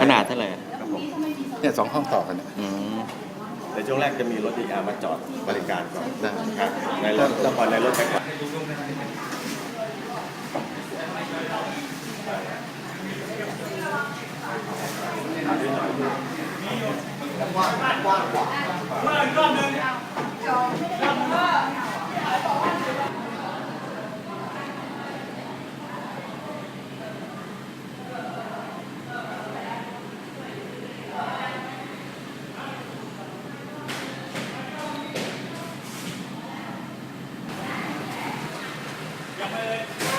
ขนาดเท่าไหร่เนี่ยสองห้องต่อกันนี่ในช่วงแรกจะมีรถดีอามาจอดบริการก่อนได้ครับในรถแล้วพอในรถแท็กซี่ Come on.